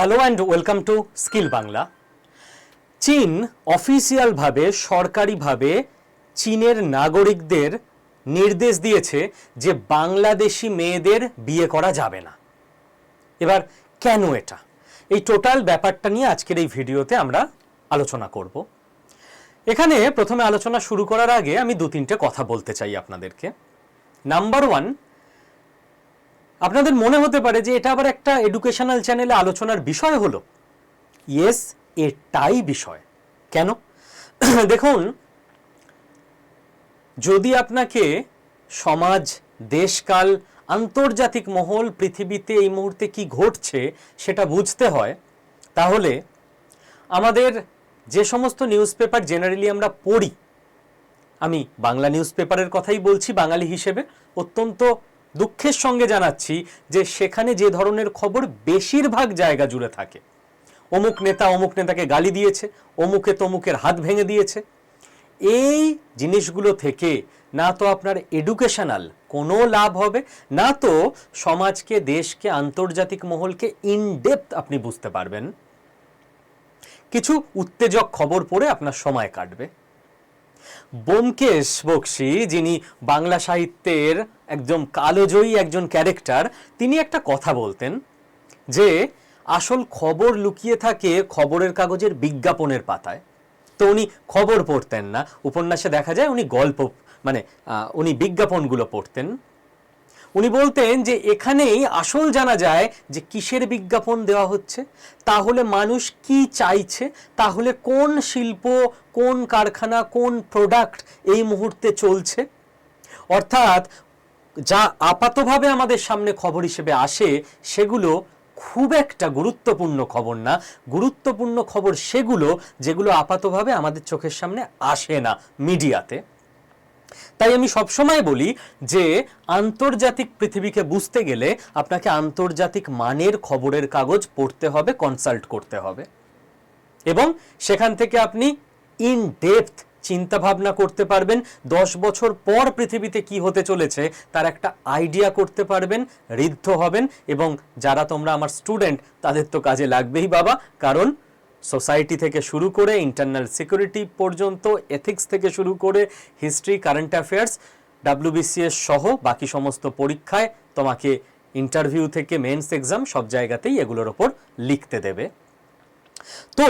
Hello and welcome to skill Bangla চীন অফিসিয়ালভাবে সরকারিভাবে চীনের নাগরিকদের নির্দেশ দিয়েছে যে বাংলাদেশি মেয়েদের বিয়ে করা যাবে না। এবার কেন এটা? এই টোটাল ব্যাপারটা নিয়ে আজকের এই ভিডিওতে আমরা আলোচনা করব। এখানে প্রথমে আলোচনা শুরু করার আগে আমি দু তিনটে কথা বলতে চাই আপনাদেরকে। নাম্বার ওয়ান আপনাদের মনে হতে পারে যে এটা আবার একটা এডুকেশনাল চ্যানেলে আলোচনার বিষয় হলো। ইয়েস এটাই বিষয়। কেন? দেখুন, যদি আপনাকে সমাজ, দেশকাল, আন্তর্জাতিক মহল, পৃথিবীতে এই মুহূর্তে কি ঘটছে সেটা বুঝতে হয়, তাহলে আমাদের যে সমস্ত নিউজ পেপার জেনারেলি আমরা পড়ি, আমি বাংলা নিউজ পেপারের কথাই বলছি, বাঙালি হিসেবে, অত্যন্ত দুঃখের সঙ্গে জানাচ্ছি যে সেখানে যে ধরনের খবর বেশিরভাগ জায়গা জুড়ে থাকে। অমুক নেতা অমুক নেতাকে গালি দিয়েছে, অমুকে তমুকের হাত ভেঙে দিয়েছে। এই জিনিসগুলো থেকে না তো আপনার এডুকেশনাল কোনো লাভ হবে, না তো সমাজকে, দেশকে, আন্তর্জাতিক মহলকে ইনডেপথ আপনি বুঝতে পারবেন। কিছু উত্তেজক খবর পড়ে আপনার সময় কাটবে। ব্যোমকেশ বক্সি, যিনি বাংলা সাহিত্যের একদম কালোজয়ী একজন ক্যারেক্টার, তিনি একটা কথা বলতেন যে, আসল খবর লুকিয়ে থাকে খবরের কাগজের বিজ্ঞাপনের পাতায়। তো উনি খবর পড়তেন না। উপন্যাসে দেখা যায় উনি গল্প মানে উনি বিজ্ঞাপনগুলো পড়তেন। উনি বলতেন যে এখানেই আসল জানা যায় যে কিসের বিজ্ঞাপন দেওয়া হচ্ছে, তাহলে মানুষ কি চাইছে, তাহলে কোন শিল্প, কোন কারখানা, কোন প্রোডাক্ট এই মুহূর্তে চলছে। অর্থাৎ যা আপাতভাবে আমাদের সামনে খবর হিসেবে আসে, সেগুলো খুব একটা গুরুত্বপূর্ণ খবর না। গুরুত্বপূর্ণ খবর সেগুলো, যেগুলো আপাতভাবে আমাদের চোখের সামনে আসে না মিডিয়াতে। তাই আমি সবসময় বলি যে, আন্তর্জাতিক পৃথিবীকে বুঝতে গেলে আপনাকে আন্তর্জাতিক মানের খবরের কাগজ পড়তে হবে কনসাল্ট করতে হবে। এবং সেখান থেকে আপনি ইন ডেপথ চিন্তা ভাবনা করতে পারবেন, দশ বছর পর পৃথিবীতে কি হতে চলেছে তার একটা আইডিয়া করতে পারবেন, ঋদ্ধ হবেন এবং যারা তোমরা আমার স্টুডেন্ট তাদের তো কাজে লাগবেই বাবা, কারণ সোসাইটি থেকে শুরু করে ইন্টারনাল সিকিউরিটি পর্যন্ত, এথিক্স থেকে শুরু করে হিস্ট্রি, কারেন্ট অ্যাফেয়ার্স, ডাব্লিউবিসিএস সহ বাকি সমস্ত পরীক্ষায় তোমাকে ইন্টারভিউ থেকে মেন্স এক্সাম সব জায়গাতেই এগুলোর ওপর লিখতে দেবে। তো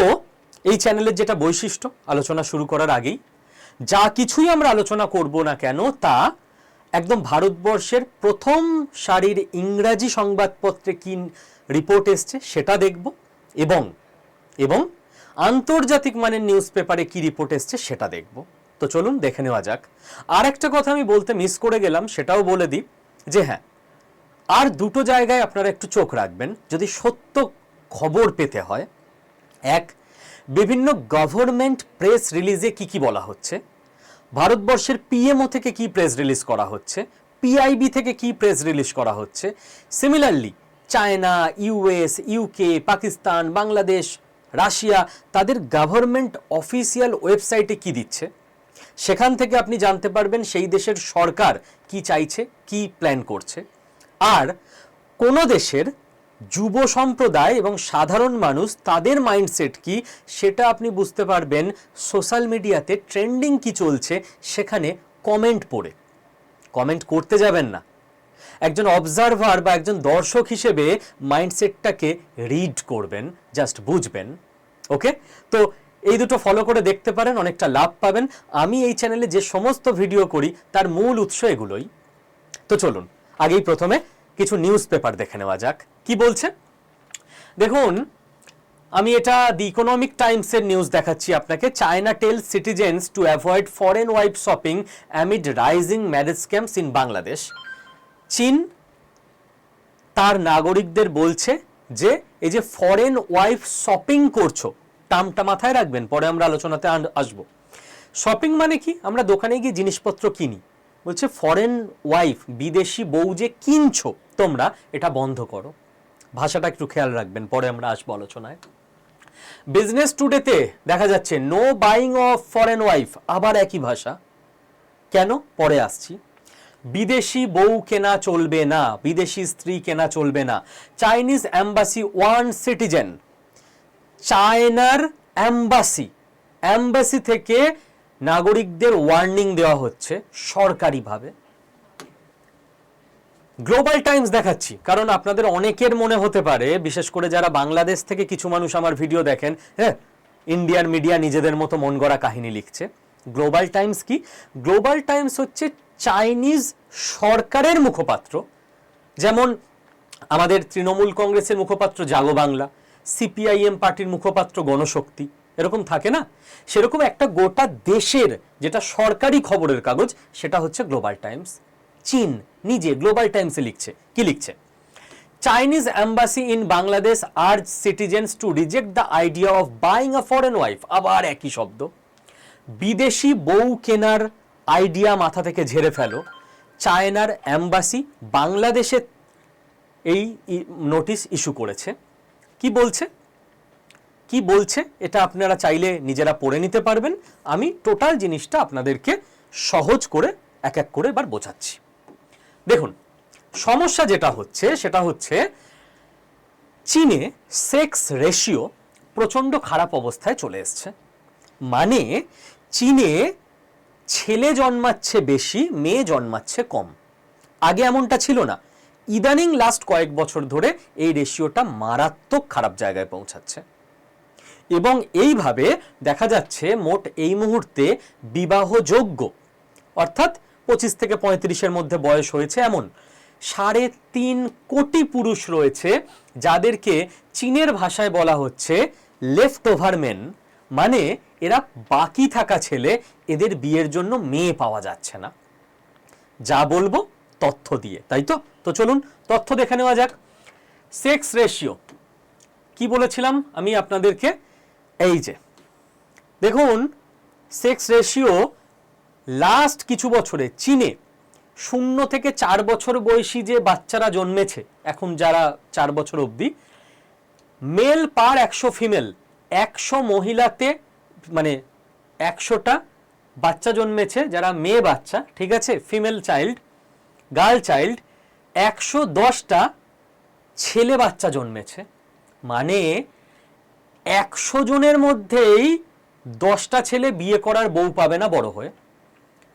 এই চ্যানেলের যেটা বৈশিষ্ট্য, আলোচনা শুরু করার আগেই, যা কিছুই আমরা আলোচনা করব না কেন তা একদম ভারতবর্ষের প্রথম সারির ইংরাজি সংবাদপত্রে কি রিপোর্ট এসছে সেটা দেখব এবং এবং আন্তর্জাতিক মানের নিউজ পেপারে কি রিপোর্ট এসছে সেটা দেখব। তো চলুন দেখে নেওয়া যাক। আর একটা কথা আমি বলতে মিস করে গেলাম, সেটাও বলে দিই যে হ্যাঁ আর দুটো জায়গায় আপনারা একটু চোখ রাখবেন। যদি সত্য খবর পেতে হয়, এক, বিভিন্ন গভর্নমেন্ট প্রেস রিলিজে কি কি বলা হচ্ছে? ভারতবর্ষের পিএমও থেকে কি প্রেস রিলিজ করা হচ্ছে? পিআইবি থেকে কি প্রেস রিলিজ করা হচ্ছে? Similarly China US UK Pakistan Bangladesh Russia তাদের গভর্নমেন্ট অফিসিয়াল ওয়েবসাইটে কি দিচ্ছে? সেখান থেকে আপনি জানতে পারবেন সেই দেশের সরকার কি চাইছে, কি প্ল্যান করছে। আর কোনো দেশের যুব সম্প্রদায় এবং সাধারণ মানুষ তাদের মাইন্ডসেট কি, সেটা আপনি বুঝতে পারবেন সোশ্যাল মিডিয়াতে ট্রেন্ডিং কি চলছে, সেখানে কমেন্ট পড়ে। কমেন্ট করতে যাবেন না। একজন অবজারভার বা একজন দর্শক হিসেবে মাইন্ডসেটটাকে রিড করবেন জাস্ট বুঝবেন ওকে তো এই দুটো ফলো করে দেখতে পারেন, অনেকটা লাভ পাবেন। আমি এই চ্যানেলে যে সমস্ত ভিডিও করি, তার মূল উৎস এগুলোই। তো চলুন, আগেই প্রথমে কিছু নিউজ পেপার দেখে নেওয়া যাক। কি বলছে? দেখুন, আমি এটা দি ইকোনমিক টাইমসের নিউজ দেখাচ্ছি আপনাকে। China tell citizens to avoid foreign wife shopping amid rising marriage scams in Bangladesh চীন তার নাগরিকদের বলছে যে এই যে ফরেন ওয়াইফ শপিং করছ টামটা মাথায় রাখবেন, পরে আমরা আলোচনাতে আসব। শপিং মানে কি? আমরা দোকানে গিয়ে জিনিসপত্র কিনি। বলছে ফরেন ওয়াইফ বিদেশি বউ যে কিনছো, তোমরা এটা বন্ধ করো। ভাষাটা একটু খেয়াল রাখবেন, পরে আমরা আসব আলোচনায়। বিজনেস টুডেতে দেখা যাচ্ছে no buying of foreign wife আবার একই ভাষা। কেন? পরে আসছি। বিদেশি বউ কেনা চলবে না, বিদেশি স্ত্রী কেনা চলবে না। চাইনিজ অ্যাম্বাসি ওয়ান সিটিজেন, চায়নার অ্যাম্বাসি অ্যাম্বাসি থেকে নাগরিকদের ওয়ার্নিং দেওয়া হচ্ছে সরকারিভাবে। গ্লোবাল টাইমস দেখাচ্ছি, কারণ আপনাদের অনেকের মনে হতে পারে, বিশেষ করে যারা বাংলাদেশ থেকে কিছু মানুষ আমার ভিডিও দেখেন হ্যাঁ ইন্ডিয়ান মিডিয়া নিজেদের মতো মন গড়া কাহিনী লিখছে। গ্লোবাল টাইমস কি? গ্লোবাল টাইমস হচ্ছে চাইনিজ সরকারের মুখপাত্র, যেমন আমাদের তৃণমূল কংগ্রেসের মুখপাত্র জাগো বাংলা, সিপিআইএম পার্টির মুখপাত্র গণশক্তি, এরকম থাকে না? সেরকম একটা গোটা দেশের যেটা সরকারি খবরের কাগজ, সেটা হচ্ছে গ্লোবাল টাইমস চীন নিজে গ্লোবাল টাইমসে লিখছে। কি লিখছে? Chinese embassy in Bangladesh urge citizens to reject the idea of buying a foreign wife. আবার একই শব্দ। বিদেশি বউ কেনার আইডিয়া মাথা থেকে ঝেড়ে ফেলো। চায়নার অ্যাম্বাসি বাংলাদেশে এই নোটিশ ইস্যু করেছে। কি বলছে? কি বলছে? এটা আপনারা চাইলে নিজেরা পড়ে নিতে পারবেন। আমি টোটাল জিনিসটা আপনাদেরকে সহজ করে এক এক করে এবার বোঝাচ্ছি। দেখুন, সমস্যা যেটা হচ্ছে, সেটা হচ্ছে চীনে সেক্স রেশিও প্রচণ্ড খারাপ অবস্থায় চলে এসছে। মানে চীনে ছেলে জন্মাচ্ছে বেশি, মেয়ে জন্মাচ্ছে কম। আগে এমনটা ছিল না। ইদানিং লাস্ট কয়েক বছর ধরে এই রেশিওটা মারাত্মক খারাপ জায়গায় পৌঁছাচ্ছে। এবং এইভাবে দেখা যাচ্ছে মোট এই মুহূর্তে বিবাহযোগ্য, অর্থাৎ পঁচিশ থেকে পঁয়ত্রিশের মধ্যে বয়স হয়েছে এমন, সাড়ে তিন কোটি পুরুষ রয়েছে যাদেরকে চীনের ভাষায় বলা হচ্ছে লেফট ওভার মেন মানে এরা বাকি থাকা ছেলে এদের বিয়ের জন্য মেয়ে পাওয়া যাচ্ছে না। যা বলব তথ্য দিয়ে, তাই তো? তো চলুন তথ্য দেখে নেওয়া যাক। সেক্স রেশিও, কি বলেছিলাম আমি আপনাদেরকে? এই যে, দেখুন, সেক্স রেশিও লাস্ট কিছু বছরে চীনে শূন্য থেকে চার বছর বয়সী যে বাচ্চারা জন্মেছে, এখন যারা চার বছর অবধি মেল পার একশো ফিমেল একশো মহিলাতে মানে একশোটা বাচ্চা জন্মেছে, যারা মেয়ে বাচ্চা, ঠিক আছে? ফিমেল চাইল্ড গার্ল চাইল্ড একশো দশটা ছেলে বাচ্চা জন্মেছে। মানে একশো জনের মধ্যেই দশটা ছেলে বিয়ে করার বউ পাবে না বড় হয়ে।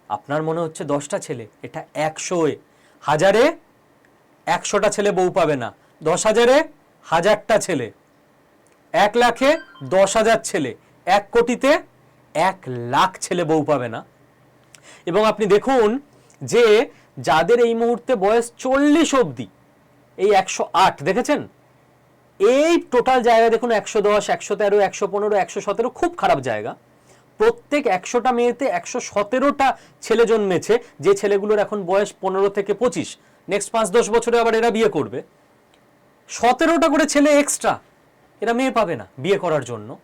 আপনার মনে হচ্ছে দশটা ছেলে? এটা একশোয় হাজারে একশোটা ছেলে বউ পাবে না। দশ হাজারে হাজারটা ছেলে। এক লাখে দশ হাজার ছেলে। এক কোটিতে এক লাখ ছেলে বউ পাবে না। এবং আপনি দেখুন যে যাদের এই মুহূর্তে বয়স চল্লিশ অবধি, এই একশো আট, দেখেছেন? এই টোটাল জায়গা দেখুন, একশো দশ, একশো তেরো, একশো পনেরো, একশো সতেরো, খুব খারাপ জায়গা। প্রত্যেক একশোটা মেয়েতে একশো সতেরোটা ছেলে জন্মেছে, যে ছেলেগুলোর এখন বয়স পনেরো থেকে পঁচিশ। নেক্সট পাঁচ দশ বছরে আবার এরা বিয়ে করবে। সতেরোটা করে ছেলে এক্সট্রা এরা মেয়ে পাবে না বিয়ে করার জন্য।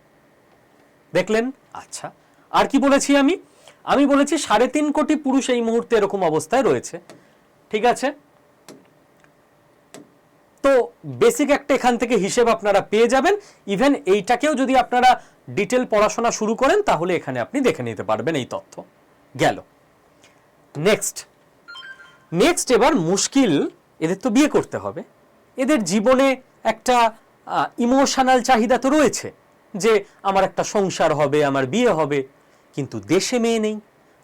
দেখলেন? আচ্ছা। আর কি বলেছি আমি? আমি বলেছি সাড়ে তিন কোটি পুরুষ এই মুহূর্তে এরকম অবস্থায় রয়েছে। ঠিক আছে? তো বেসিক একটা এখান থেকে হিসেব আপনারা পেয়ে যাবেন। ইভেন এইটাকেও যদি আপনারা ডিটেল পড়াশোনা শুরু করেন, তাহলে এখানে আপনি দেখে নিতে পারবেন এই তথ্য। গেল। নেক্সট নেক্সট এবার মুশকিল, এদের তো বিয়ে করতে হবে। এদের জীবনে একটা ইমোশনাল চাহিদা তো রয়েছে যে আমার একটা সংসার হবে, আমার বিয়ে হবে, কিন্তু দেশে মেয়ে নেই,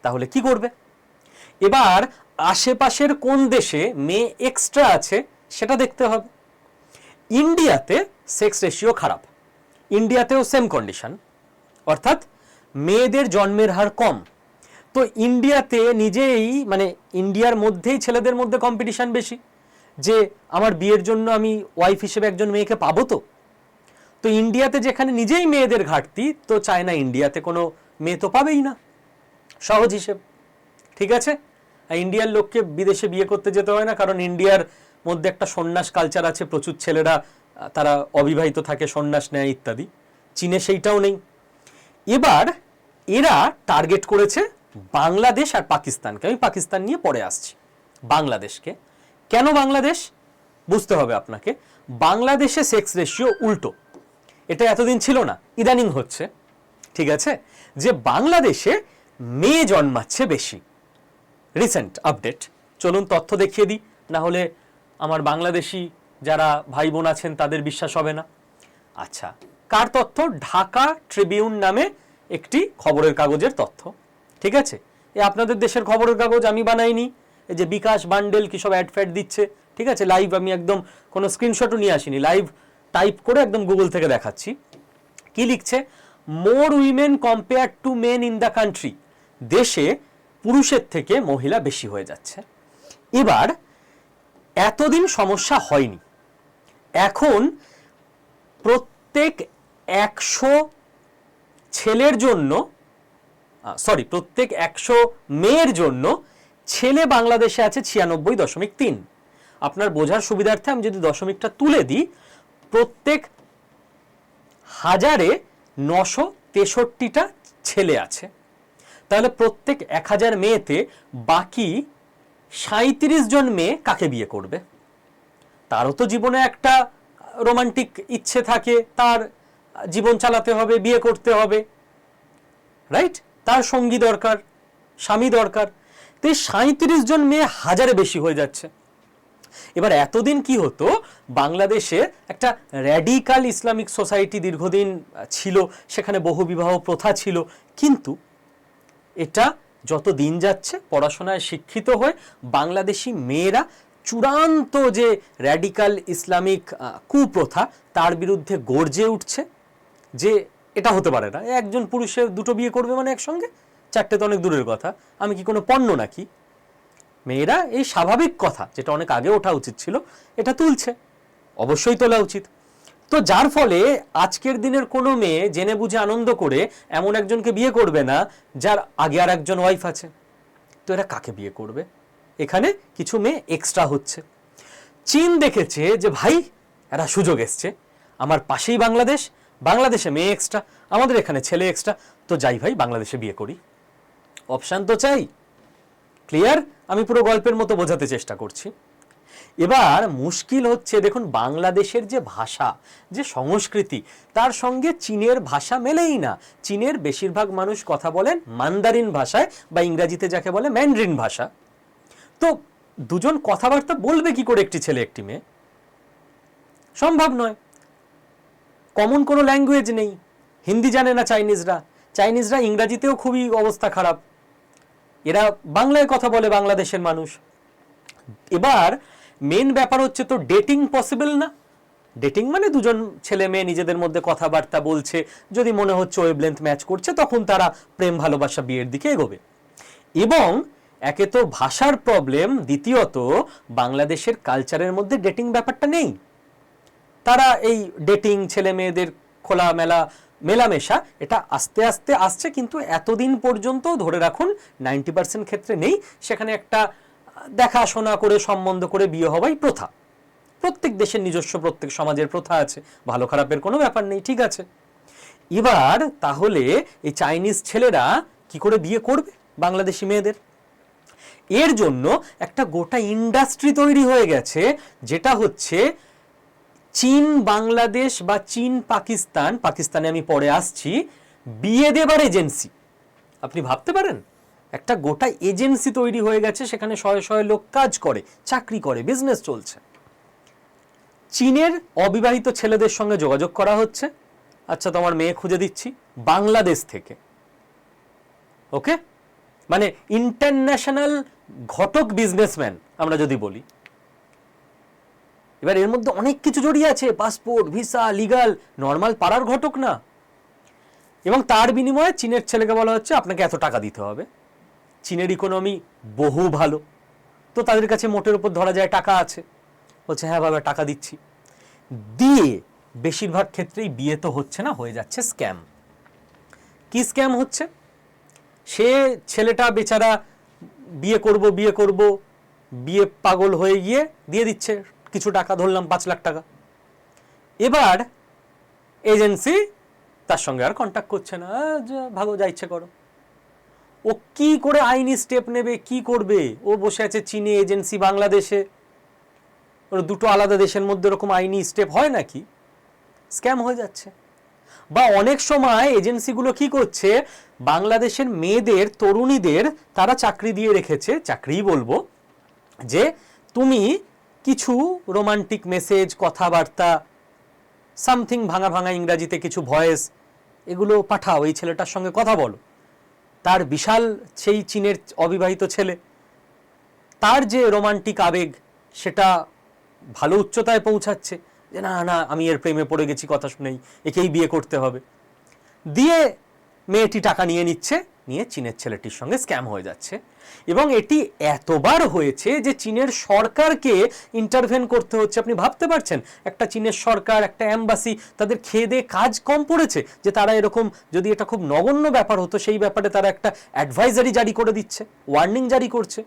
তাহলে কি করবে? এবার আশেপাশের কোন দেশে মেয়ে এক্সট্রা আছে সেটা দেখতে হবে। ইন্ডিয়াতে সেক্স রেশিও খারাপ। ইন্ডিয়াতেও সেম কন্ডিশন অর্থাৎ মেয়েদের জন্মের হার কম। তো ইন্ডিয়াতে নিজেই মানে ইন্ডিয়ার মধ্যেই ছেলেদের মধ্যে কম্পিটিশন বেশি। যে আমার বিয়ের জন্য আমি ওয়াইফ হিসেবে একজন মেয়েকে পাবো তো? তো ইন্ডিয়াতে যেখানে নিজেই মেয়েদের ঘাটতি, তো চায় না ইন্ডিয়াতে কোনো মেয়ে তো পাবেই না। সহজ হিসেব। ঠিক আছে? আর ইন্ডিয়ার লোককে বিদেশে বিয়ে করতে যেতে হয় না, কারণ ইন্ডিয়ার মধ্যে একটা সন্ন্যাস কালচার আছে, প্রচুর ছেলেরা, তারা অবিবাহিত থাকে, সন্ন্যাস নেয় ইত্যাদি। চীনে সেইটাও নেই। এবার এরা টার্গেট করেছে বাংলাদেশ আর পাকিস্তানকে। আমি পাকিস্তান নিয়ে পরে আসছি। বাংলাদেশকে। কেন বাংলাদেশ? বুঝতে হবে আপনাকে। বাংলাদেশে সেক্স রেশিও উল্টো। এটা এতদিন ছিল না, ইদানিং হচ্ছে। ঠিক আছে? যে বাংলাদেশে মেয়ে জন্মাচ্ছে বেশি। রিসেন্ট আপডেট চলুন তথ্য দেখিয়ে দিই, না হলে আমার বাংলাদেশি যারা ভাই বোন আছেন, তাদের বিশ্বাস হবে না। আচ্ছা কার তথ্য? ঢাকা ট্রিবিউন নামে একটি খবরের কাগজের তথ্য। ঠিক আছে? এ আপনাদের দেশের খবরের কাগজ আমি বানাইনি। এই যে বিকাশ বান্ডেল কি সব অ্যাড ফ্যাড দিচ্ছে, ঠিক আছে? লাইভ আমি একদম কোনো স্ক্রিনশটও নিয়ে আসিনি লাইভ টাইপ করে একদম গুগল থেকে দেখাচ্ছি। কি লিখছে? More women compare to men in the country দেশে পুরুষের থেকে মহিলা বেশি হয়ে যাচ্ছে। এবার, এতদিন সমস্যা হয়নি। এখন প্রত্যেক একশো ছেলের জন্য সরি প্রত্যেক একশো মেয়ের জন্য ছেলে বাংলাদেশে আছে ছিয়ানব্বই দশমিক তিন। আপনার বোঝার সুবিধার্থে আমি যদি দশমিকটা তুলে দিই, প্রত্যেক হাজারে নশো তেষট্টিটা ছেলে আছে। তাহলে প্রত্যেক এক হাজার মেয়েতে বাকি সাঁত্রিশ জন মেয়ে কাকে বিয়ে করবে? তারও তো জীবনে একটা রোমান্টিক ইচ্ছে থাকে, তার জীবন চালাতে হবে, বিয়ে করতে হবে। রাইট? তার সঙ্গী দরকার, স্বামী দরকার। তো সাঁত্রিশ জন মেয়ে হাজারে বেশি হয়ে যাচ্ছে। এবার এতদিন কি হতো? বাংলাদেশে একটা র্যাডিকাল ইসলামিক সোসাইটি দীর্ঘদিন ছিল, সেখানে বহু বিবাহ প্রথা ছিল। কিন্তু এটা যত দিন যাচ্ছে, পড়াশোনায় শিক্ষিত হয়ে বাংলাদেশি মেয়েরা চূড়ান্ত যে র্যাডিকাল ইসলামিক কুপ্রথা, তার বিরুদ্ধে গর্জে উঠছে যে এটা হতে পারে না। একজন পুরুষের দুটো বিয়ে করবে মানে একসঙ্গে? চারটে তো অনেক দূরের কথা। আমি কি কোনো পণ্য নাকি? মেয়েরা, এই স্বাভাবিক কথা, যেটা অনেক আগে ওঠা উচিত ছিল, এটা তুলছে। অবশ্যই তোলা উচিত। তো যার ফলে আজকের দিনের কোনো মেয়ে জেনে বুঝে আনন্দ করে এমন একজনকে বিয়ে করবে না, যার আগে আর একজন ওয়াইফ আছে। তো এরা কাকে বিয়ে করবে? এখানে কিছু মেয়ে এক্সট্রা হচ্ছে। চীন দেখেছে যে, ভাই, এরা সুযোগ এসছে। আমার পাশেই বাংলাদেশ, বাংলাদেশে মেয়ে এক্সট্রা আমাদের এখানে ছেলে এক্সট্রা তো যাই ভাই, বাংলাদেশে বিয়ে করি। অপশান তো চাই। ক্লিয়ার? আমি পুরো গল্পের মতো বোঝাতে চেষ্টা করছি। এবার মুশকিল হচ্ছে দেখুন বাংলাদেশের যে ভাষা, যে সংস্কৃতি, তার সঙ্গে চীনের ভাষা মেলেই না। চীনের বেশিরভাগ মানুষ কথা বলেন মান্দারিন ভাষায় বা ইংরাজিতে যাকে বলে ম্যান্ড্রিন ভাষা। তো দুজন কথাবার্তা বলবে কি করে একটি ছেলে, একটি মেয়ে? সম্ভব নয়। কমন কোনো ল্যাঙ্গুয়েজ নেই। হিন্দি জানে না চাইনিজরা। চাইনিজরা ইংরাজিতেও খুবই অবস্থা খারাপ। এরা বাংলায় কথা বলে বাংলাদেশের মানুষ। এবার মেন ব্যাপার হচ্ছে তো ডেটিং পসিবল না? ডেটিং মানে দুজন ছেলে মেয়ে নিজেদের মধ্যে কথাবার্তা বলছে, যদি মনে হচ্ছে ওয়েবলেন্থ ম্যাচ করছে, তখন তারা প্রেম, ভালোবাসা, বিয়ের দিকে এগোবে। এবং একে তো ভাষার প্রবলেম দ্বিতীয়ত বাংলাদেশের কালচারের মধ্যে ডেটিং ব্যাপারটা নেই। তারা এই ডেটিং ছেলে মেয়েদের খোলামেলা মেলামেশা, এটা আস্তে আস্তে আসছে কিন্তু এতদিন পর্যন্ত ধরে রাখুন নাইনটি পার্সেন্ট ক্ষেত্রে নেই। সেখানে একটা দেখাশোনা করে, সম্বন্ধ করে বিয়ে হওয়াই প্রথা। প্রত্যেক দেশের নিজস্ব, প্রত্যেক সমাজের প্রথা আছে। ভালো খারাপের কোনো ব্যাপার নেই, ঠিক আছে। এবার তাহলে এই চাইনিজ ছেলেরা কি করে বিয়ে করবে বাংলাদেশি মেয়েদের? এর জন্য একটা গোটা ইন্ডাস্ট্রি তৈরি হয়ে গেছে, যেটা হচ্ছে চীন, বাংলাদেশ বা চীন, পাকিস্তান, পাকিস্তানে আমি পরে আসছি, বিয়ে দেবার এজেন্সি। আপনি ভাবতে পারেন, একটা গোটা এজেন্সি তৈরি হয়ে গেছে, সেখানে শয়ে শয়ে লোক কাজ করে, চাকরি করে বিজনেস চলছে। চীনের অবিবাহিত ছেলেদের সঙ্গে যোগাযোগ করা হচ্ছে। আচ্ছা তোমার মেয়ে খুঁজে দিচ্ছি, বাংলাদেশ থেকে। ওকে? মানে ইন্টারন্যাশনাল ঘটক বিজনেসম্যান আমরা যদি বলি। এবার এর মধ্যে অনেক কিছু জড়িয়ে আছে পাসপোর্ট ভিসা লিগাল নর্মাল পাড়ার ঘটক না। এবং তার বিনিময়ে চীনের ছেলেকে বলা হচ্ছে, আপনাকে এত টাকা দিতে হবে। চীনের ইকোনমি বহু ভালো। তো তাদের কাছে মোটের উপর ধরা যায় টাকা আছে। বলছে হ্যাঁ বাবা, টাকা দিচ্ছি। দিয়ে বেশিরভাগ ক্ষেত্রেই বিয়ে তো হচ্ছে না, হয়ে যাচ্ছে স্ক্যাম কি স্ক্যাম হচ্ছে? সে ছেলেটা, বেচারা, বিয়ে করব বিয়ে করব, বিয়ে পাগল হয়ে গিয়ে দিয়ে দিচ্ছে। কিছু টাকা ধরলাম, পাঁচ লাখ টাকা। এবার এজেন্সি তার সঙ্গে আর কন্ট্যাক্ট করছে না। ভাগো, যা ইচ্ছে করো। ও কি করে আইনি স্টেপ নেবে, কি করবে? ও বসে আছে চীনে, এজেন্সি বাংলাদেশে। ওর দুটো আলাদা দেশের মধ্যে এরকম আইনি স্টেপ হয় নাকি? স্ক্যাম হয়ে যাচ্ছে। বা অনেক সময় এজেন্সিগুলো কি করছে, বাংলাদেশের মেয়েদের, তরুণীদের তারা চাকরি দিয়ে রেখেছে। চাকরিই বলব যে, তুমি কিছু রোমান্টিক মেসেজ কথাবার্তা সামথিং ভাঙা ভাঙা ইংরাজিতে কিছু ভয়েস এগুলো পাঠাও, এই ছেলেটার সঙ্গে কথা বলো। তার বিশাল, সেই চীনের অবিবাহিত ছেলে। তার যে রোমান্টিক আবেগ, সেটা ভালো উচ্চতায় পৌঁছাচ্ছে। যে না না, আমি এর প্রেমে পড়ে গেছি, কথা শুনেই, একেই বিয়ে করতে হবে। দিয়ে মেয়েটি টাকা নিয়ে নিচ্ছে, নিয়ে চীনের ছেলেটির সঙ্গে স্ক্যাম হয়ে যাচ্ছে। এবং এটি এতবার হয়েছে যে চীনের সরকারকে ইন্টারভেন করতে হচ্ছে। আপনি ভাবতে পারছেন, একটা চীনের সরকার, একটা অ্যাম্বাসি তাদের খেয়ে দিয়ে কাজ কম পড়েছে যে তারা এরকম যদি এটা খুব নগণ্য ব্যাপার হতো, সেই ব্যাপারে তারা একটা অ্যাডভাইজারি জারি করে দিচ্ছে ওয়ার্নিং জারি করছে।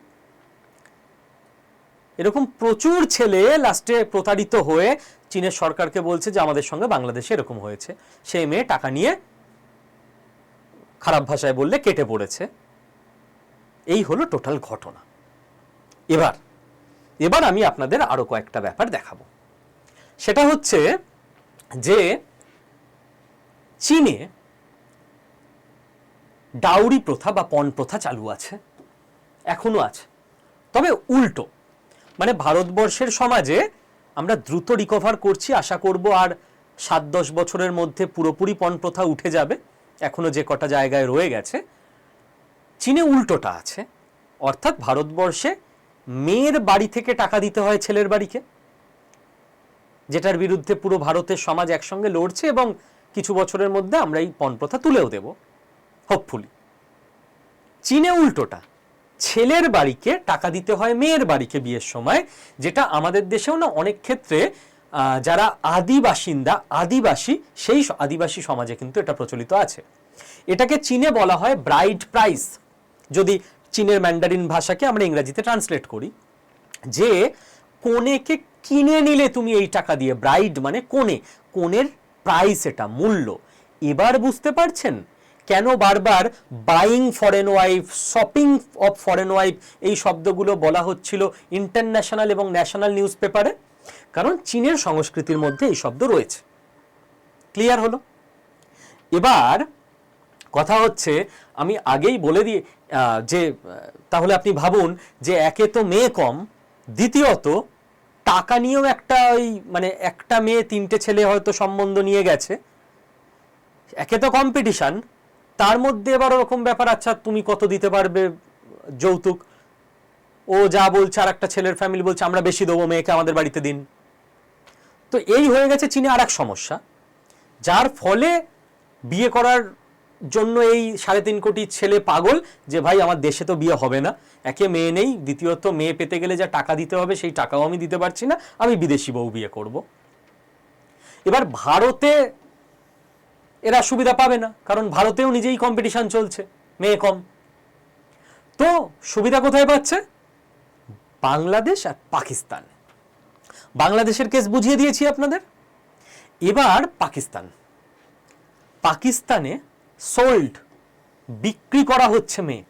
এরকম প্রচুর ছেলে লাস্টে প্রতারিত হয়ে চীনের সরকারকে বলছে যে আমাদের সঙ্গে বাংলাদেশে এরকম হয়েছে। সেই মেয়ে টাকা নিয়ে খারাপ ভাষায় বললে কেটে পড়েছে। এই হলো টোটাল ঘটনা। এবার এবার আমি আপনাদের আরও কয়েকটা ব্যাপার দেখাবো। সেটা হচ্ছে যে চীনে ডাউরি প্রথা বা পণ প্রথা চালু আছে, এখনও আছে। তবে উল্টো মানে ভারতবর্ষের সমাজে আমরা দ্রুত রিকভার করছি, আশা করব আর সাত দশ বছরের মধ্যে পুরোপুরি পণ প্রথা উঠে যাবে। এখনও যে কটা জায়গায় রয়ে গেছে, চীনে উল্টোটা আছে। অর্থাৎ ভারতবর্ষে মেয়ের বাড়ি থেকে টাকা দিতে হয় ছেলের বাড়িকে, যেটার বিরুদ্ধে পুরো ভারতের সমাজ একসঙ্গে লড়ছে এবং কিছু বছরের মধ্যে আমরা এই পণ প্রথা তুলেও দেব হোপফুলি চীনে উল্টোটা, ছেলের বাড়িকে টাকা দিতে হয় মেয়ের বাড়িকে বিয়ের সময়, যেটা আমাদের দেশেও না অনেক ক্ষেত্রে যারা আদি বাসিন্দা আদিবাসী, সেই আদিবাসী সমাজে কিন্তু এটা প্রচলিত আছে। এটাকে চীনে বলা হয় ব্রাইড প্রাইস। যদি চীনের ম্যান্ডারিন ভাষাকে আমরা ইংরেজিতে ট্রান্সলেট করি, যে কনেকে কিনে নিলে তুমি এই টাকা দিয়ে, ব্রাইড মানে কোণে, কোণের প্রাইস এটা, মূল্য। এবার বুঝতে পারছেন কেন বারবার buying foreign wife shopping of foreign wife এই শব্দগুলো বলা হচ্ছিল ইন্টারন্যাশনাল এবং ন্যাশনাল নিউজ পেপারে কারণ চীনের সংস্কৃতির মধ্যে এই শব্দ রয়েছে। ক্লিয়ার হলো? এবার কথা হচ্ছে, আমি আগেই বলে দিয়ে যে, তাহলে আপনি ভাবুন যে একে তো মেয়ে কম, দ্বিতীয়ত টাকা নিয়েও একটা ওই মানে একটা মেয়ে, তিনটে ছেলে হয়তো সম্বন্ধ নিয়ে গেছে। একে তো কম্পিটিশন তার মধ্যে এবার ওরকম ব্যাপার আচ্ছা তুমি কত দিতে পারবে যৌতুক? ও যা বলছে আর একটা ছেলের ফ্যামিলি বলছে, আমরা বেশি দেবো মেয়েকে আমাদের বাড়িতে দিন। তো এই হয়ে গেছে চীনে আর এক সমস্যা, যার ফলে বিয়ে করার জন্য এই সাড়ে তিন কোটি ছেলে পাগল যে, ভাই, আমার দেশে তো বিয়ে হবে না, একে মেয়ে নেই, দ্বিতীয়ত মেয়ে পেতে গেলে যা টাকা দিতে হবে, সেই টাকাও আমি দিতে পারছি না, আমি বিদেশি বউ বিয়ে করব। এবার ভারতে এরা সুবিধা পাবে না, কারণ ভারতেও নিজেই কম্পিটিশান চলছে, মেয়ে কম। তো সুবিধা কোথায় পাচ্ছে? বাংলাদেশ আর পাকিস্তান। বাংলাদেশের কেস বুঝিয়ে দিয়েছি আপনাদের। এবার পাকিস্তান। পাকিস্তানে সোল্ড বিক্রি করা হচ্ছে মেয়ে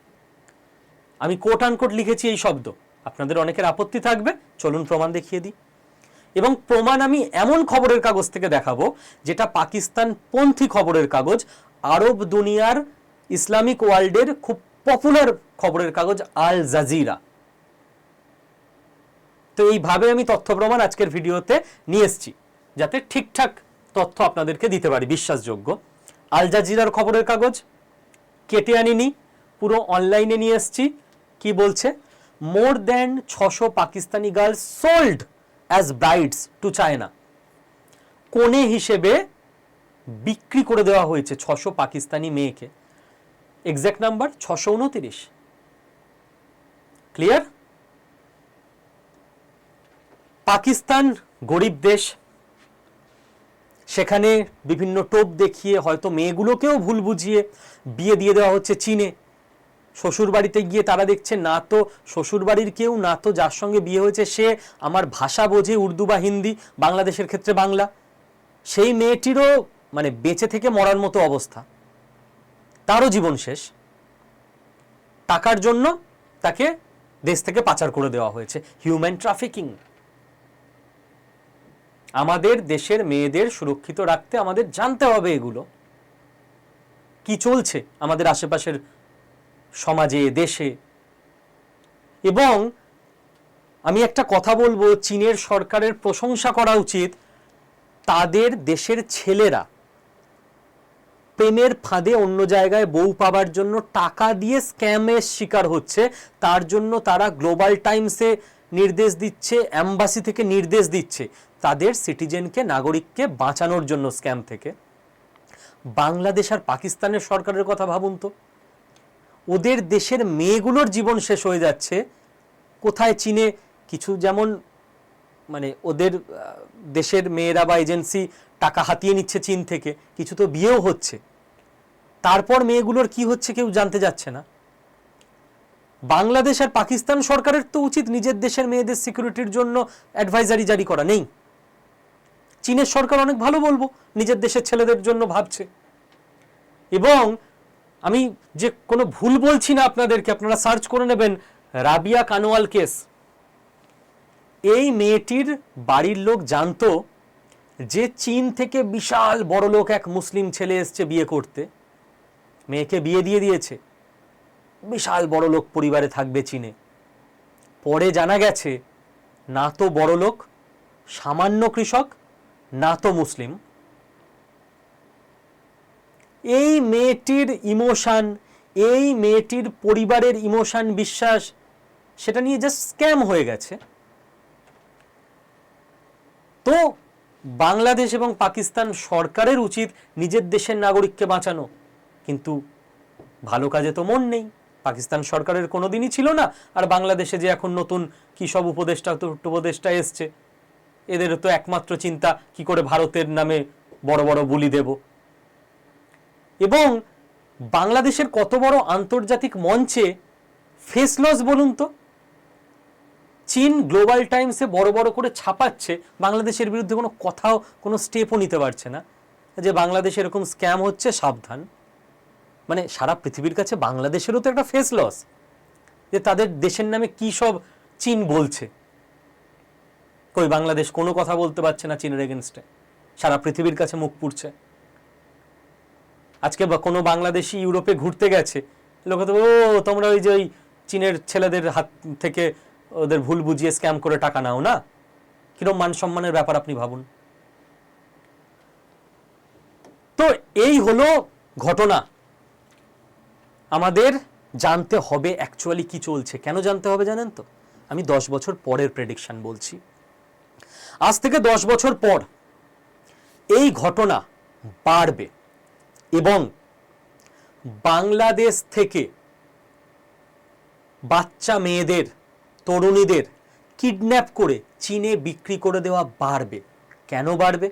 আমি কোট আনকোট লিখেছি এই শব্দ। আপনাদের অনেকের আপত্তি থাকবে, চলুন প্রমাণ দেখিয়ে দিই। এবং প্রমাণ আমি এমন খবরের কাগজ থেকে দেখাবো, যেটা পাকিস্তান পন্থী খবরের কাগজ, আরব দুনিয়ার ইসলামিক ওয়ার্ল্ডের খুব পপুলার খবরের কাগজ, আল জাজিরা। তো এইভাবে আমি তথ্য প্রমাণ আজকের ভিডিওতে নিয়ে এসেছি, যাতে ঠিকঠাক তথ্য আপনাদেরকে দিতে পারি, বিশ্বাসযোগ্য। আল জাজিরার খবরের কাগজ, কেটে আনিনি, পুরো অনলাইনে নিয়ে এসেছি। কি বলছে? মোর দেন ছশো Pakistani girls sold as brides to China কোণে হিসেবে বিক্রি করে দেওয়া হয়েছে ছশো পাকিস্তানি মেয়েকে। এক্স্যাক্ট নাম্বার ছশো উনতিরিশ। ক্লিয়ার পাকিস্তান গরিব দেশ। সেখানে বিভিন্ন টোপ দেখিয়ে হয়তো মেয়েগুলোকেও ভুল বুঝিয়ে বিয়ে দিয়ে দেওয়া হচ্ছে চীনে। শ্বশুর বাড়িতে গিয়ে তারা দেখছে, না তো শ্বশুর বাড়ির কেউ, না তো যার সঙ্গে বিয়ে হয়েছে সে আমার ভাষা বোঝে, উর্দু বা হিন্দি, বাংলাদেশের ক্ষেত্রে বাংলা। সেই মেয়েটিরও মানে বেঁচে থেকে মরার মতো অবস্থা। তারও জীবন শেষ। টাকার জন্য তাকে দেশ থেকে পাচার করে দেওয়া হয়েছে। হিউম্যান ট্রাফিকিং আমাদের দেশের মেয়েদের সুরক্ষিত রাখতে আমাদের জানতে হবে এগুলো। কি চলছে আমাদের আশেপাশের সমাজে, দেশে? এবং আমি একটা কথা বলব, চীনের সরকারের প্রশংসা করা উচিত, তাদের দেশের ছেলেরা প্রেমের ফাঁদে অন্য জায়গায় বউ পাবার জন্য টাকা দিয়ে স্ক্যামের শিকার হচ্ছে, তার জন্য তারা গ্লোবাল টাইমসে নির্দেশ দিচ্ছে অ্যাম্বাসি থেকে নির্দেশ দিচ্ছে তাদের সিটিজেনকে, নাগরিককে বাঁচানোর জন্য স্ক্যাম থেকে। বাংলাদেশ আর পাকিস্তানের সরকারের কথা ভাবুন তো। ওদের দেশের মেয়েগুলোর জীবন শেষ হয়ে যাচ্ছে। কোথায় চীনে কিছু যেমন মানে ওদের দেশের মেয়েরা বা এজেন্সি টাকা হাতিয়ে নিচ্ছে চীন থেকে, কিছু তো বিয়েও হচ্ছে। তারপর মেয়েগুলোর কি হচ্ছে কেউ জানতে যাচ্ছে না। বাংলাদেশ আর পাকিস্তান সরকারের তো উচিত নিজের দেশের মেয়েদের সিকিউরিটির জন্য অ্যাডভাইজারি জারি করা। নেই। চীনের সরকার অনেক ভালো বলব, নিজের দেশের ছেলেদের জন্য ভাবছে। এবং আমি যে কোনো ভুল বলছি না আপনাদেরকে, আপনারা সার্চ করে নেবেন রাবিয়া কানোয়াল কেস। এই মেয়েটির বাড়ির লোক জানতো যে চীন থেকে বিশাল বড় লোক এক মুসলিম ছেলে এসছে বিয়ে করতে। মেয়েকে বিয়ে দিয়ে দিয়েছে। বিশাল বড় লোক পরিবারে থাকবে চীনে। পরে জানা গেছে, না তো বড় লোক, সামান্য কৃষক, না তো মুসলিম। এই মেয়েটির ইমোশন, এই মেয়েটির পরিবারের ইমোশন বিশ্বাস, সেটা নিয়ে জাস্ট স্ক্যাম হয়ে গেছে। তো বাংলাদেশ এবং পাকিস্তান সরকারের উচিত নিজের দেশের নাগরিককে বাঁচানো, কিন্তু ভালো কাজে তো মন নেই। পাকিস্তান সরকারের কোনোদিনই ছিল না, আর বাংলাদেশে যে এখন নতুন কী সব উপদেষ্টা উপদেষ্টা এসছে, এদের তো একমাত্র চিন্তা, কি করে ভারতের নামে বড় বড় বুলি দেব। এবং বাংলাদেশের কত বড় আন্তর্জাতিক মঞ্চে ফেস লস বলুন তো, চীন গ্লোবাল টাইমসে বড় বড় করে ছাপাচ্ছে, বাংলাদেশের বিরুদ্ধে কোনো কথাও, কোনো স্টেপও নিতে পারছে না। যে বাংলাদেশে এরকম স্ক্যাম হচ্ছে, সাবধান। মানে সারা পৃথিবীর কাছে বাংলাদেশেরও তো একটা ফেস লস যে তাদের দেশের নামে কি সব চীন বলছে। কই বাংলাদেশ কোনো কথা বলতে পারছে না চীনের এগেনস্টে সারা পৃথিবীর কাছে মুখ পুড়ছে। আজকে বা কোনো বাংলাদেশি ইউরোপে ঘুরতে গেছে, লোকে তো ও, তোমরা ওই যে ওই চীনের ছেলেদের হাত থেকে ওদের ভুল বুঝিয়ে স্ক্যাম করে টাকা নাও না? কিরম মান সম্মানের ব্যাপার আপনি ভাবুন। তো এই হলো ঘটনা। আমাদের জানতে হবে অ্যাকচুয়ালি কি চলছে। কেন জানতে হবে জানেন তো? আমি দশ বছর পরের প্রেডিকশন বলছি। আজ থেকে দশ বছর পর এই ঘটনা বাড়বে এবং বাংলাদেশ থেকে বাচ্চা মেয়েদের, তরুণীদের কিডন্যাপ করে চীনে বিক্রি করে দেওয়া বাড়বে। কেন বাড়বে?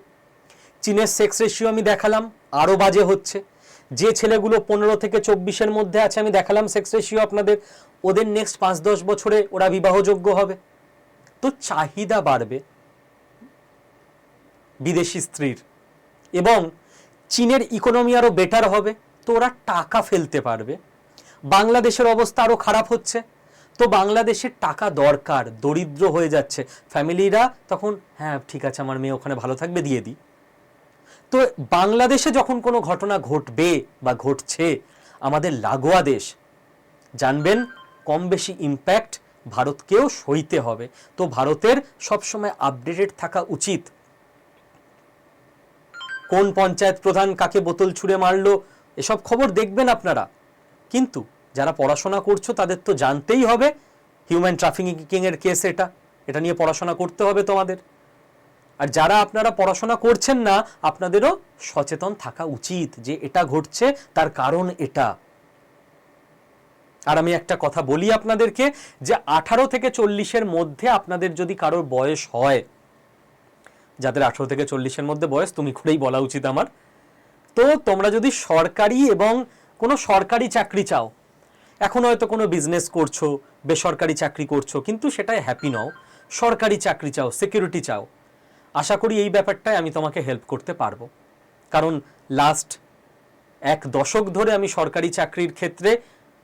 চীনের সেক্স রেশিও আমি দেখালাম আরও বাজে হচ্ছে। যে ছেলেগুলো পনেরো থেকে চব্বিশের মধ্যে আছে, আমি দেখালাম সেক্স রেশিও আপনাদের। ওদের নেক্সট পাঁচ, দশ বছরে ওরা বিবাহযোগ্য হবে। তো চাহিদা বাড়বে বিদেশি স্ত্রীর। এবং চীনের ইকোনমি আরও বেটার হবে, তো ওরা টাকা ফেলতে পারবে। বাংলাদেশের অবস্থা আরও খারাপ হচ্ছে, তো বাংলাদেশের টাকা দরকার, দরিদ্র হয়ে যাচ্ছে। ফ্যামিলিরা তখন হ্যাঁ ঠিক আছে, আমার মেয়ে ওখানে ভালো থাকবে, দিয়ে দিই। তো বাংলাদেশে যখন কোনো ঘটনা ঘটবে বা ঘটছে, আমাদের লাগোয়া দেশ, জানবেন কম বেশি ইম্প্যাক্ট ভারতকেও সইতে হবে। তো ভারতের সবসময় আপডেটেড থাকা উচিত। কোন পঞ্চায়েত প্রধান কাকে বোতল ছুঁড়ে মারলো, এসব খবর দেখবেন আপনারা। কিন্তু যারা পড়াশোনা করছ, তাদের তো জানতেই হবে হিউম্যান ট্রাফিকিং এর কেস এটা। এটা নিয়ে পড়াশোনা করতে হবে তোমাদের। আর যারা আপনারা পড়াশোনা করছেন না, আপনাদেরও সচেতন থাকা উচিত যে এটা ঘটছে, তার কারণ এটা। আর আমি একটা কথা বলি আপনাদেরকে যে আঠারো থেকে চল্লিশের মধ্যে আপনাদের যদি কারোর বয়স হয়, যাদের আঠারো থেকে চল্লিশের মধ্যে বয়স, তুমি করেই বলা উচিত আমার, তো তোমরা যদি সরকারি এবং কোনো সরকারি চাকরি চাও, এখন হয়তো কোনো বিজনেস করছ, বেসরকারি চাকরি করছ, কিন্তু সেটাই হ্যাপি নও, সরকারি চাকরি চাও সিকিউরিটি চাও আশা করি এই ব্যাপারটায় আমি তোমাকে হেল্প করতে পারব। কারণ লাস্ট এক দশক ধরে আমি সরকারি চাকরির ক্ষেত্রে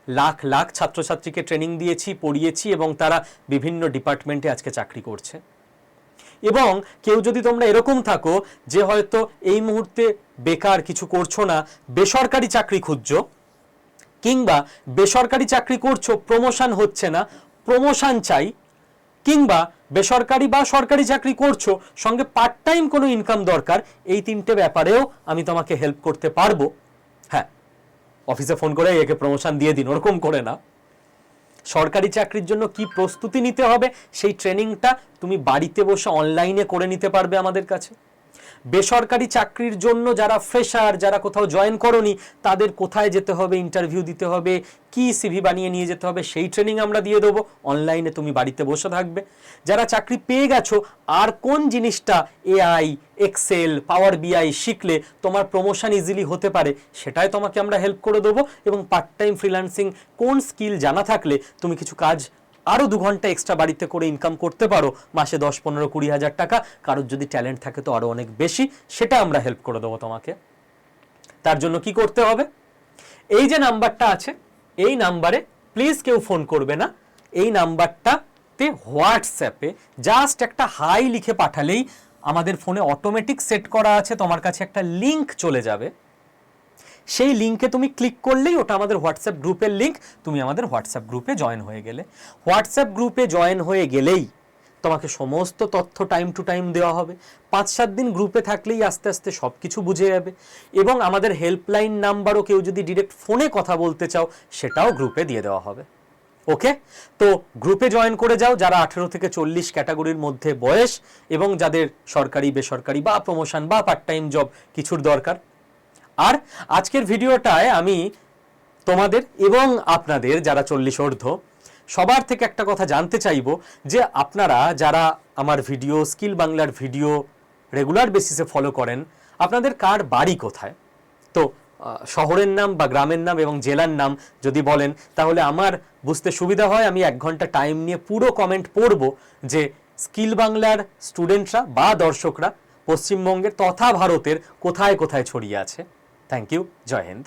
লাখ লাখ ছাত্রছাত্রীকে ট্রেনিং দিয়েছি, পড়িয়েছি এবং তারা বিভিন্ন ডিপার্টমেন্টে আজকে চাকরি করছে। এবং কেউ যদি তোমরা এরকম থাকো যে হয়তো এই মুহূর্তে বেকার কিছু করছ না, বেসরকারি চাকরি খুঁজছো, কিংবা বেসরকারি চাকরি করছ প্রমোশন হচ্ছে না প্রমোশন চাই, কিংবা বেসরকারি বা সরকারি চাকরি করছ, সঙ্গে পার্ট টাইম কোনো ইনকাম দরকার, এই তিনটে ব্যাপারেও আমি তোমাকে হেল্প করতে পারব। হ্যাঁ অফিসে ফোন করে একে প্রমোশন দিয়ে দিন, ওরকম করে না। সরকারি চাকরির জন্য কি প্রস্তুতি নিতে হবে, সেই ট্রেনিংটা তুমি বাড়িতে বসে অনলাইনে করে নিতে পারবে আমাদের কাছে। বেসরকারি চাকরির জন্য যারা ফ্রেশার যারা কোথাও জয়েন করনি, তাদের কোথায় যেতে হবে ইন্টারভিউ দিতে হবে, কি সিভি বানিয়ে নিয়ে যেতে হবে, সেই ট্রেনিং আমরা দিয়ে দেবো। অনলাইনে তুমি বাড়িতে বসে থাকবে। যারা চাকরি পেয়ে গেছো, আর কোন জিনিসটা এআই এক্সেল পাওয়ার বিআই শিখলে তোমার প্রমোশন ইজিলি হতে পারে, সেটাই তোমাকে আমরা হেল্প করে দেবো। এবং পার্ট টাইম ফ্রিল্যান্সিং কোন স্কিল জানা থাকলে তুমি কিছু কাজ আরও দু ঘণ্টা এক্সট্রা বাড়িতে করে ইনকাম করতে পারো। মাসে দশ, পনেরো, কুড়ি হাজার টাকা। কারোর যদি ট্যালেন্ট থাকে তো আরও অনেক বেশি। সেটা আমরা হেল্প করে দেবো তোমাকে। তার জন্য কি করতে হবে? এই যে নাম্বারটা আছে, এই নাম্বারে প্লিজ কেউ ফোন করবে না। এই নাম্বারটাতে হোয়াটসঅ্যাপে জাস্ট একটা হাই লিখে পাঠালেই আমাদের ফোনে অটোমেটিক সেট করা আছে। তোমার কাছে একটা লিংক চলে যাবে। সেই লিঙ্কে তুমি ক্লিক করলেই ওটা আমাদের হোয়াটসঅ্যাপ গ্রুপের লিঙ্ক, তুমি আমাদের হোয়াটসঅ্যাপ গ্রুপে জয়েন হয়ে গেলে। হোয়াটসঅ্যাপ গ্রুপে জয়েন হয়ে গেলেই তোমাকে সমস্ত তথ্য টাইম টু টাইম দেওয়া হবে। পাঁচ সাত দিন গ্রুপে থাকলেই আস্তে আস্তে সব কিছু বুঝে যাবে এবং আমাদের হেল্পলাইন নাম্বারও কেউ যদি ডিরেক্ট ফোনে কথা বলতে চাও, সেটাও গ্রুপে দিয়ে দেওয়া হবে। ওকে? তো গ্রুপে জয়েন করে যাও যারা আঠেরো থেকে চল্লিশ ক্যাটাগরির মধ্যে বয়স এবং যাদের সরকারি, বেসরকারি বা প্রমোশন বা পার্ট টাইম জব কিছুর দরকার। আর আজকের ভিডিওটায় আমি তোমাদের এবং আপনাদের যারা চল্লিশ ঊর্ধ্ব, সবার থেকে একটা কথা জানতে চাইব যে আপনারা যারা আমার ভিডিও, স্কিল বাংলার ভিডিও রেগুলার বেসিসে ফলো করেন, আপনাদের কার বাড়ি কোথায়? তো শহরের নাম বা গ্রামের নাম এবং জেলার নাম যদি বলেন, তাহলে আমার বুঝতে সুবিধা হয়, আমি এক ঘণ্টা টাইম নিয়ে পুরো কমেন্ট পড়ব যে স্কিল বাংলার স্টুডেন্টরা বা দর্শকরা পশ্চিমবঙ্গের তথা ভারতের কোথায় কোথায় ছড়িয়ে আছে। Thank you Joy Hind